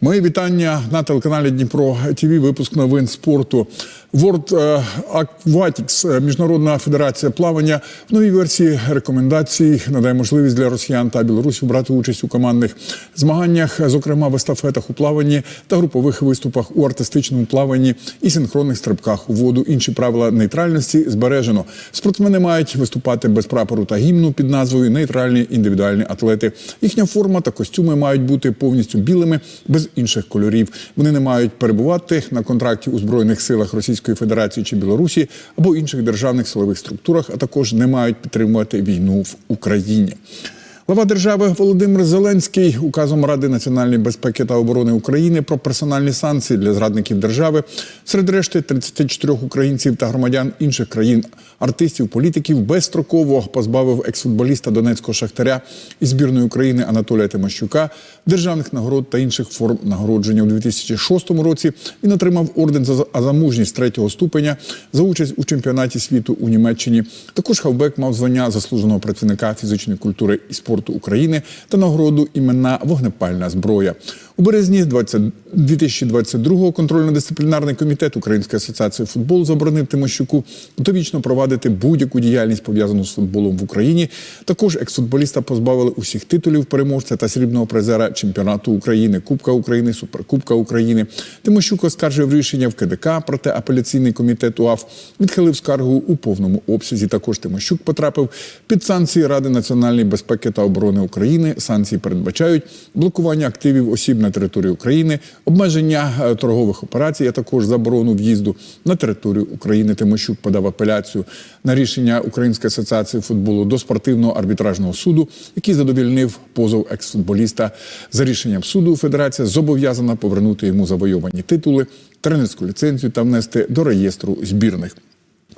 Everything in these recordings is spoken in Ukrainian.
Мої вітання на телеканалі Дніпро ТВ. Випуск новин спорту. World е, Aquatics, е, Міжнародна федерація плавання в новій версії рекомендацій надає можливість для росіян та білорусів брати участь у командних змаганнях, зокрема в естафетах у плаванні та групових виступах у артистичному плаванні і синхронних стрибках у воду. Інші правила нейтральності збережено. Спортсмени мають виступати без прапору та гімну під назвою Нейтральні індивідуальні атлети. Їхня форма та костюми мають бути повністю білими, без інших кольорів. Вони не мають перебувати на контракті у збройних силах Російської Федерації чи Білорусі або інших державних силових структурах, а також не мають підтримувати війну в Україні. Глава держави Володимир Зеленський указом Ради національної безпеки та оборони України про персональні санкції для зрадників держави серед решти 34 українців та громадян інших країн, артистів, політиків безстроково позбавив екс-футболіста Донецького шахтаря і збірної України Анатолія Тимощука державних нагород та інших форм нагородження у 2006 році. Він отримав орден за, за мужність третього ступеня за участь у чемпіонаті світу у Німеччині. Також Хавбек мав звання заслуженого працівника фізичної культури і спорту України та нагороду імена вогнепальна зброя. У березні 20 2022-го контрольно-дисциплінарний комітет Української асоціації футболу заборонив Тимощуку довічно провадити будь-яку діяльність пов'язану з футболом в Україні. Також екс-футболіста позбавили усіх титулів переможця та срібного призера чемпіонату України, Кубка України, Суперкубка України. Тимощук оскаржив рішення в КДК, проте апеляційний комітет УАФ відхилив скаргу у повному обсязі. Також Тимощук потрапив під санкції Ради національної безпеки та оборони України. Санкції передбачають блокування активів осіб на території України, обмеження е, торгових операцій, а також заборону в'їзду на територію України. Тимощук подав апеляцію на рішення Української асоціації футболу до спортивного арбітражного суду, який задовільнив позов екс-футболіста. За рішенням суду Федерація зобов'язана повернути йому завойовані титули, тренерську ліцензію та внести до реєстру збірних.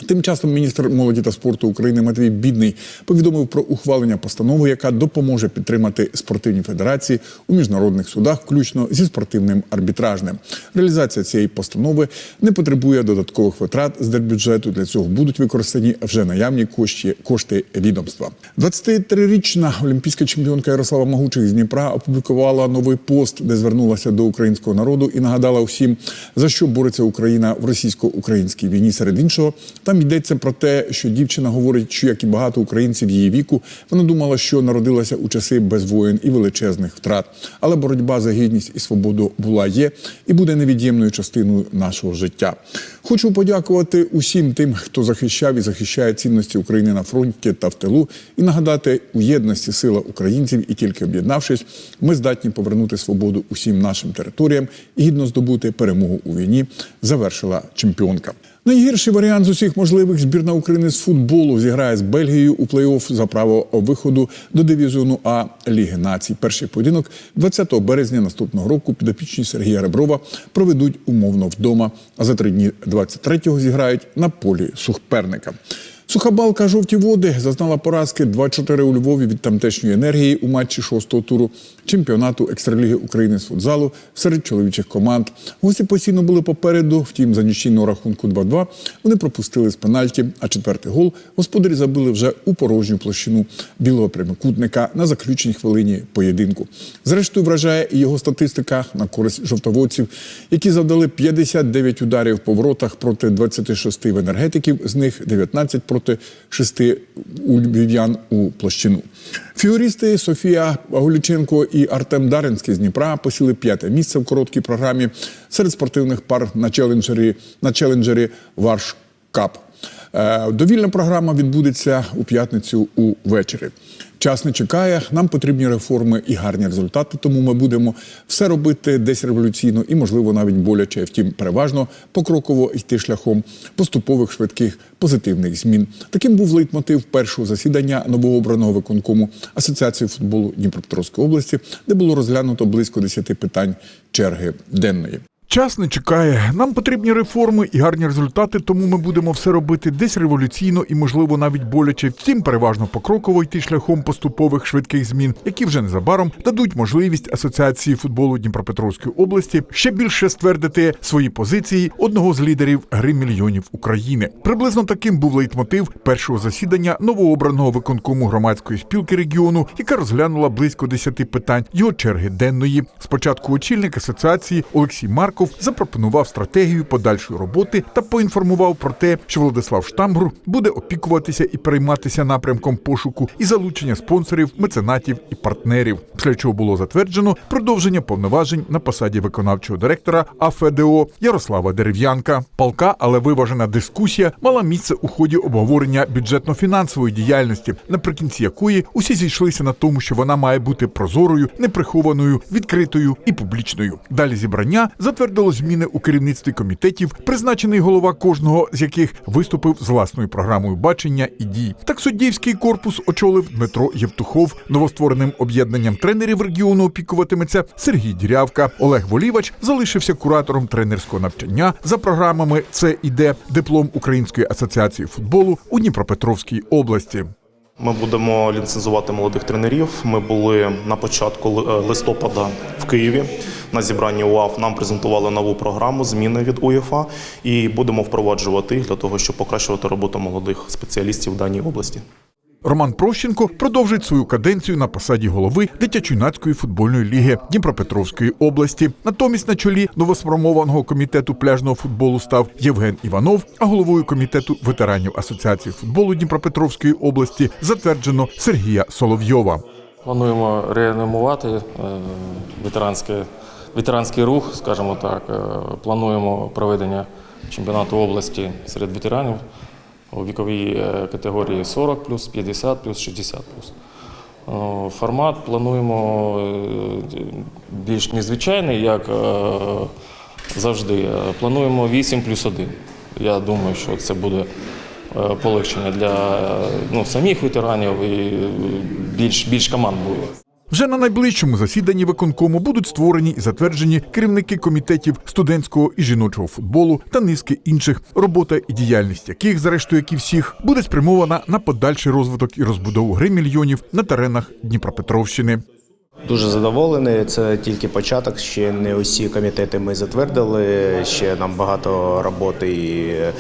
Тим часом міністр молоді та спорту України Матвій Бідний повідомив про ухвалення постанови, яка допоможе підтримати спортивні федерації у міжнародних судах, включно зі спортивним арбітражним. Реалізація цієї постанови не потребує додаткових витрат з держбюджету. Для цього будуть використані вже наявні кошти, кошти відомства. 23-річна олімпійська чемпіонка Ярослава Магучих з Дніпра опублікувала новий пост, де звернулася до українського народу і нагадала усім, за що бореться Україна в російсько-українській війні. Серед іншого, там йдеться про те, що дівчина говорить, що як і багато українців її віку, вона думала, що народилася у часи без воєн і величезних втрат. Але боротьба за гідність і свободу була є і буде невід'ємною частиною нашого життя. Хочу подякувати усім тим, хто захищав і захищає цінності України на фронті та в тилу, і нагадати у єдності сила українців, і тільки об'єднавшись, ми здатні повернути свободу усім нашим територіям і гідно здобути перемогу у війні. Завершила чемпіонка. Найгірший варіант з усіх можливих збірна України з футболу зіграє з Бельгією у плей-офф за право виходу до дивізіону А Ліги націй. Перший поєдинок 20 березня наступного року підопічні Сергія Реброва проведуть умовно вдома. А за три дні 23-го зіграють на полі сухперника. Сухабалка жовті води зазнала поразки 2-4 у Львові від тамтешньої енергії у матчі шостого туру чемпіонату екстраліги України з футзалу серед чоловічих команд. Гості постійно були попереду. Втім, за нічійного рахунку 2-2 вони пропустили з пенальті. А четвертий гол господарі забили вже у порожню площину білого прямокутника на заключній хвилині поєдинку. Зрештою, вражає і його статистика на користь жовтоводців, які завдали 59 ударів по воротах проти 26 в енергетиків, з них 19 проти проти шести у львів'ян у площину. Фігуристи Софія Голіченко і Артем Даринський з Дніпра посіли п'яте місце в короткій програмі серед спортивних пар на челенджері на челенджері Варш Кап. Е, Довільна програма відбудеться у п'ятницю увечері. Час не чекає. Нам потрібні реформи і гарні результати. Тому ми будемо все робити десь революційно і, можливо, навіть боляче. Втім, переважно покроково йти шляхом поступових швидких позитивних змін. Таким був лейтмотив першого засідання новообраного виконкому Асоціації футболу Дніпропетровської області, де було розглянуто близько 10 питань черги денної. Час не чекає. Нам потрібні реформи і гарні результати, тому ми будемо все робити десь революційно і, можливо, навіть боляче. Втім, переважно покроково йти шляхом поступових швидких змін, які вже незабаром дадуть можливість асоціації футболу Дніпропетровської області ще більше ствердити свої позиції одного з лідерів гри мільйонів України. Приблизно таким був лейтмотив першого засідання новообраного виконкому громадської спілки регіону, яка розглянула близько 10 питань його черги денної. Спочатку очільник асоціації Олексій Марков запропонував стратегію подальшої роботи та поінформував про те, що Владислав Штамбур буде опікуватися і перейматися напрямком пошуку і залучення спонсорів, меценатів і партнерів. Після чого було затверджено продовження повноважень на посаді виконавчого директора АФДО Ярослава Дерев'янка. Палка, але виважена дискусія мала місце у ході обговорення бюджетно-фінансової діяльності, наприкінці якої усі зійшлися на тому, що вона має бути прозорою, неприхованою, відкритою і публічною. Далі зібрання затвердило зміни у керівництві комітетів, призначений голова кожного з яких виступив з власною програмою бачення і дій. Так суддівський корпус очолив Дмитро Євтухов. Новоствореним об'єднанням тренерів регіону опікуватиметься Сергій Дірявка. Олег Волівач залишився куратором тренерського навчання за програмами Це іде диплом Української асоціації футболу у Дніпропетровській області. Ми будемо ліцензувати молодих тренерів. Ми були на початку е, листопада в Києві на зібранні УАФ. Нам презентували нову програму зміни від УЄФА і будемо впроваджувати їх для того, щоб покращувати роботу молодих спеціалістів в даній області. Роман Прощенко продовжить свою каденцію на посаді голови дитячо-юнацької футбольної ліги Дніпропетровської області. Натомість на чолі новосформованого комітету пляжного футболу став Євген Іванов, а головою комітету ветеранів Асоціації футболу Дніпропетровської області затверджено Сергія Соловйова. Плануємо реанімувати е, ветеранське, ветеранський рух, скажімо так. Е, Плануємо проведення чемпіонату області серед ветеранів у віковій е, категорії 40 50 60 Е, Формат плануємо більш незвичайний, як завжди. Плануємо 8 плюс 1. Я думаю, що це буде полегшення для ну, самих ветеранів і більш, більш команд буде. Вже на найближчому засіданні виконкому будуть створені і затверджені керівники комітетів студентського і жіночого футболу та низки інших, робота і діяльність яких, зрештою, як і всіх, буде спрямована на подальший розвиток і розбудову гри мільйонів на теренах Дніпропетровщини. Дуже задоволений. Це тільки початок. Ще не усі комітети ми затвердили. Ще нам багато роботи і а,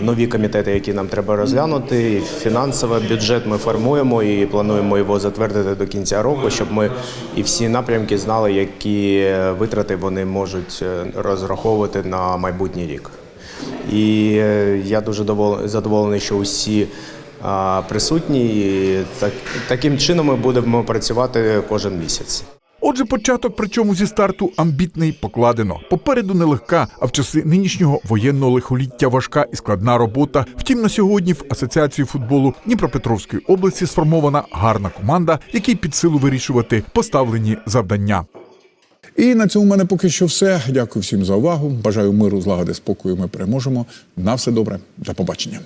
нові комітети, які нам треба розглянути. І Фінансовий бюджет ми формуємо і плануємо його затвердити до кінця року, щоб ми і всі напрямки знали, які витрати вони можуть е, розраховувати на майбутній рік. І е, я дуже задоволений, що усі присутні. І так, таким чином ми будемо працювати кожен місяць. Отже, початок, причому зі старту амбітний покладено. Попереду нелегка, а в часи нинішнього воєнного лихоліття важка і складна робота. Втім, на сьогодні в Асоціації футболу Дніпропетровської області сформована гарна команда, якій під силу вирішувати поставлені завдання. І на цьому в мене поки що все. Дякую всім за увагу. Бажаю миру, злагоди, спокою. Ми переможемо. На все добре. До побачення.